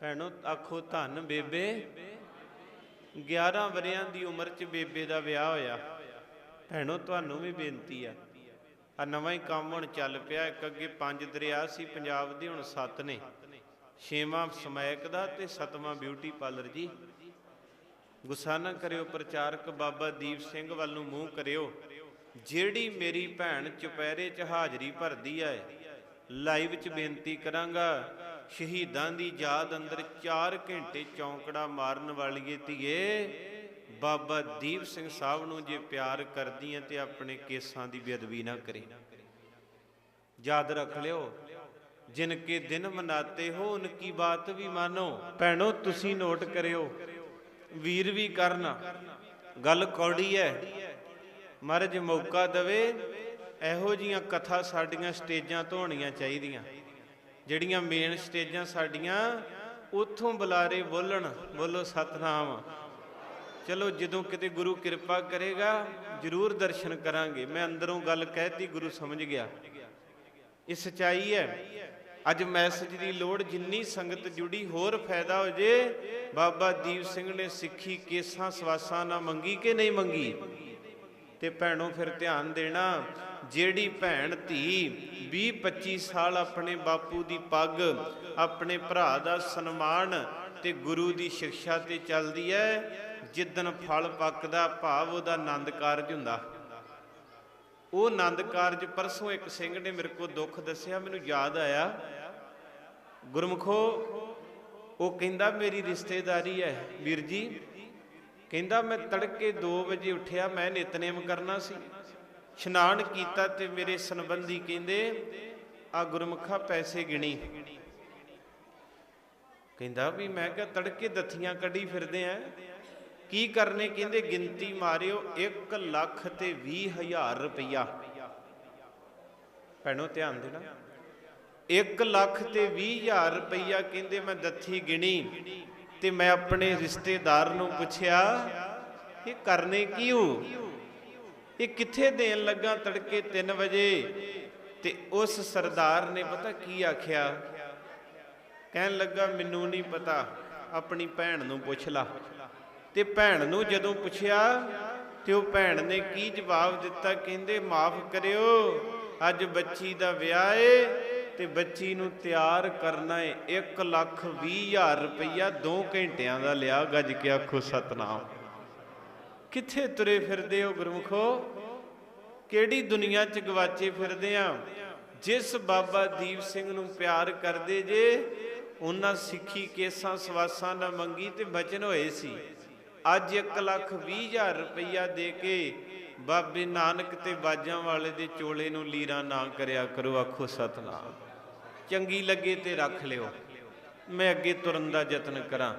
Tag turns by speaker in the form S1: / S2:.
S1: ਭੈਣੋ, ਆਖੋ ਧੰਨ ਬੇਬੇ। 11 ਵਰਿਆਂ ਦੀ ਉਮਰ 'ਚ ਬੇਬੇ ਦਾ ਵਿਆਹ ਹੋਇਆ। ਭੈਣੋ, ਤੁਹਾਨੂੰ ਵੀ ਬੇਨਤੀ ਆ। ਆ ਨਵਾਂ ਹੀ ਕੰਮ ਹੁਣ ਚੱਲ ਪਿਆ। ਇੱਕ ਅੱਗੇ ਪੰਜ ਦਰਿਆ ਸੀ ਪੰਜਾਬ ਦੇ, ਹੁਣ ਸੱਤ ਨੇ। ਛੇਵਾਂ ਸਮੈਕ ਦਾ ਤੇ ਸਤਵਾਂ ਬਿਊਟੀ ਪਾਰਲਰ ਜੀ। ਗੁੱਸਾ ਨਾ ਕਰਿਓ ਪ੍ਰਚਾਰਕ, ਬਾਬਾ ਦੀਪ ਸਿੰਘ ਵੱਲ ਨੂੰ ਮੂੰਹ ਕਰਿਓ। ਜਿਹੜੀ ਮੇਰੀ ਭੈਣ ਚੁਪਹਿਰੇ 'ਚ ਹਾਜ਼ਰੀ ਭਰਦੀ ਐ ਲਾਈਵ 'ਚ ਬੇਨਤੀ ਕਰਾਂਗਾ। ਸ਼ਹੀਦਾਂ ਦੀ ਯਾਦ ਅੰਦਰ 4 ਘੰਟੇ ਚੌਂਕੜਾ ਮਾਰਨ ਵਾਲੀਏ ਧੀਏ। ਬਾਬਾ ਦੀਪ ਸਿੰਘ ਸਾਹਿਬ ਨੂੰ ਜੇ ਪਿਆਰ ਕਰਦੀ ਐ ਤੇ ਆਪਣੇ ਕੇਸਾਂ ਦੀ ਬੇਅਦਬੀ ਨਾ ਕਰੇ। ਯਾਦ ਰੱਖ ਲਿਓ, ਜਿਨ ਕੇ ਦਿਨ ਮਨਾਤੇ ਹੋ, ਉਨ ਕੀ ਬਾਤ ਵੀ ਮਾਨੋ। ਭੈਣੋ, ਤੁਸੀਂ ਨੋਟ ਕਰਿਓ, ਵੀਰ ਵੀ ਕਰਨ। ਗੱਲ ਕੌੜੀ ਐ। ਮਹਾਰਾਜ ਮੌਕਾ ਦਵੇ, ਇਹੋ ਜੀਆਂ ਕਥਾ ਸਾਡੀਆਂ ਸਟੇਜਾਂ ਤੋਂ ਹੋਣੀਆਂ ਚਾਹੀਦੀਆਂ। ਜਿਹੜੀਆਂ ਮੇਨ ਸਟੇਜਾਂ ਸਾਡੀਆਂ, ਉਥੋਂ ਬੁਲਾਰੇ ਬੋਲਣ, ਬੋਲੋ ਸਤਨਾਮ। ਚਲੋ ਜਦੋਂ ਕਿਤੇ ਗੁਰੂ ਕਿਰਪਾ ਕਰੇਗਾ, ਜਰੂਰ ਦਰਸ਼ਨ ਕਰਾਂਗੇ। ਮੈਂ ਅੰਦਰੋਂ ਗੱਲ ਕਹਿਤੀ, ਗੁਰੂ ਸਮਝ ਗਿਆ। ਇਹ ਸਚਾਈ ਹੈ। ਅੱਜ ਮੈਸੇਜ ਦੀ ਲੋੜ ਜਿੰਨੀ ਸੰਗਤ ਜੁੜੀ, ਹੋਰ ਫਾਇਦਾ ਹੋ ਜੇ। ਬਾਬਾ ਦੀਪ ਸਿੰਘ ਨੇ ਸਿੱਖੀ ਕੇਸਾਂ ਸਵਾਸਾਂ ਨਾ ਮੰਗੀ ਕਿ ਨਹੀਂ ਮੰਗੀ? ਤੇ ਭੈਣੋ ਫਿਰ ਧਿਆਨ ਦੇਣਾ, ਜਿਹੜੀ ਭੈਣ ਧੀ 20 25 ਸਾਲ ਆਪਣੇ ਬਾਪੂ ਦੀ ਪੱਗ, ਆਪਣੇ ਭਰਾ ਦਾ ਸਨਮਾਨ ਤੇ ਗੁਰੂ ਦੀ ਸਿੱਖਿਆ ਤੇ ਚੱਲਦੀ ਹੈ ਜਿੱਦਨ ਫਲ ਪੱਕਦਾ ਭਾਵ ਉਹਦਾ ਆਨੰਦ ਕਾਰਜ ਹੁੰਦਾ। ਉਹ ਆਨੰਦ ਕਾਰਜ ਪਰਸੋਂ ਇੱਕ ਸਿੰਘ ਨੇ ਮੇਰੇ ਕੋਲ ਦੁੱਖ ਦੱਸਿਆ, ਮੈਨੂੰ ਯਾਦ ਆਇਆ। ਗੁਰਮਖੋ, ਉਹ ਕਹਿੰਦਾ, ਮੇਰੀ ਰਿਸ਼ਤੇਦਾਰੀ ਹੈ ਵੀਰ ਜੀ ਕਹਿੰਦਾ, ਮੈਂ ਤੜਕੇ 2 ਵਜੇ ਉੱਠਿਆ, ਮੈਂ ਨਿਤਨੇਮ ਕਰਨਾ ਸੀ। ਇਸ਼ਨਾਨ ਕੀਤਾ ਤੇ ਮੇਰੇ ਸੰਬੰਧੀ ਕਹਿੰਦੇ, ਆ ਗੁਰਮਖਾ ਪੈਸੇ ਗਿਣੀ। ਕਹਿੰਦਾ ਵੀ ਮੈਂ ਕਿਹਾ, ਤੜਕੇ ਦੱਥੀਆਂ ਕੱਢੀ ਫਿਰਦੇ ਆ। ਕੀ ਕਰਨੇ? ਕਹਿੰਦੇ, ਗਿਣਤੀ ਮਾਰਿਓ 1 ਲੱਖ ਤੇ 20 ਹਜ਼ਾਰ ਰੁਪਈਆ। ਭੈਣੋ, ਧਿਆਨ ਦੇਣਾ। 1 ਲੱਖ ਤੇ 20 ਹਜ਼ਾਰ ਰੁਪਈਆ ਕਹਿੰਦੇ, ਮੈਂ ਦੱਥੀ ਗਿਣੀ। ਤੇ ਮੈਂ ਆਪਣੇ ਰਿਸ਼ਤੇਦਾਰ ਨੂੰ ਪੁੱਛਿਆ, ਇਹ ਕਰਨੇ ਕੀ ਕਿਉਂ? ਇਹ ਕਿੱਥੇ ਦੇਣ ਲੱਗਾ ਤੜਕੇ 3 ਵਜੇ? ਤੇ ਉਸ ਸਰਦਾਰ ਨੇ ਪਤਾ ਕੀ ਆਖਿਆ? ਕਹਿਣ ਲੱਗਾ, ਮੈਨੂੰ ਨਹੀਂ ਪਤਾ, ਆਪਣੀ ਭੈਣ ਨੂੰ ਪੁੱਛ ਲਾ। ਤੇ ਭੈਣ ਨੂੰ ਜਦੋਂ ਪੁੱਛਿਆ, ਤੇ ਉਹ ਭੈਣ ਨੇ ਕੀ ਜਵਾਬ ਦਿੱਤਾ? ਕਹਿੰਦੇ, ਮਾਫ ਕਰਿਓ, ਅੱਜ ਬੱਚੀ ਦਾ ਵਿਆਹ ਏ ਤੇ ਬੱਚੀ ਨੂੰ ਤਿਆਰ ਕਰਨਾ ਏ 1 ਲੱਖ 20 ਹਜ਼ਾਰ ਰੁਪਈਆ 2 ਘੰਟਿਆਂ ਦਾ ਲਿਆ, ਗੱਜ ਕੇ ਆਖੋ, ਸਤਨਾਮ। ਕਿੱਥੇ ਤੁਰੇ ਫਿਰਦੇ ਹੋ ਗੁਰਮਖੋ? ਕਿਹੜੀ ਦੁਨੀਆ 'ਚ ਗਵਾਚੇ ਫਿਰਦੇ ਆ? ਜਿਸ ਬਾਬਾ ਦੀਪ ਸਿੰਘ ਨੂੰ ਪਿਆਰ ਕਰਦੇ ਜੇ, ਉਹਨਾਂ ਸਿੱਖੀ ਕੇਸਾਂ ਸਵਾਸਾਂ ਨਾ ਮੰਗੀ ਤੇ ਬਚਨ ਹੋਏ ਸੀ। ਅੱਜ 1 ਲੱਖ 20 ਹਜ਼ਾਰ ਰੁਪਈਆ ਦੇ ਕੇ ਬਾਬੇ ਨਾਨਕ ਤੇ ਬਾਜਾਂ ਵਾਲੇ ਦੇ ਚੋਲੇ ਨੂੰ ਲੀਰਾ ਨਾ ਕਰਿਆ ਕਰੋ, ਆਖੋ, ਸਤਨਾਮ। ਚੰਗੀ ਲੱਗੇ ਤੇ ਰੱਖ ਲਿਓ। ਮੈਂ ਅੱਗੇ ਤੁਰਨ ਦਾ ਯਤਨ ਕਰਾਂ।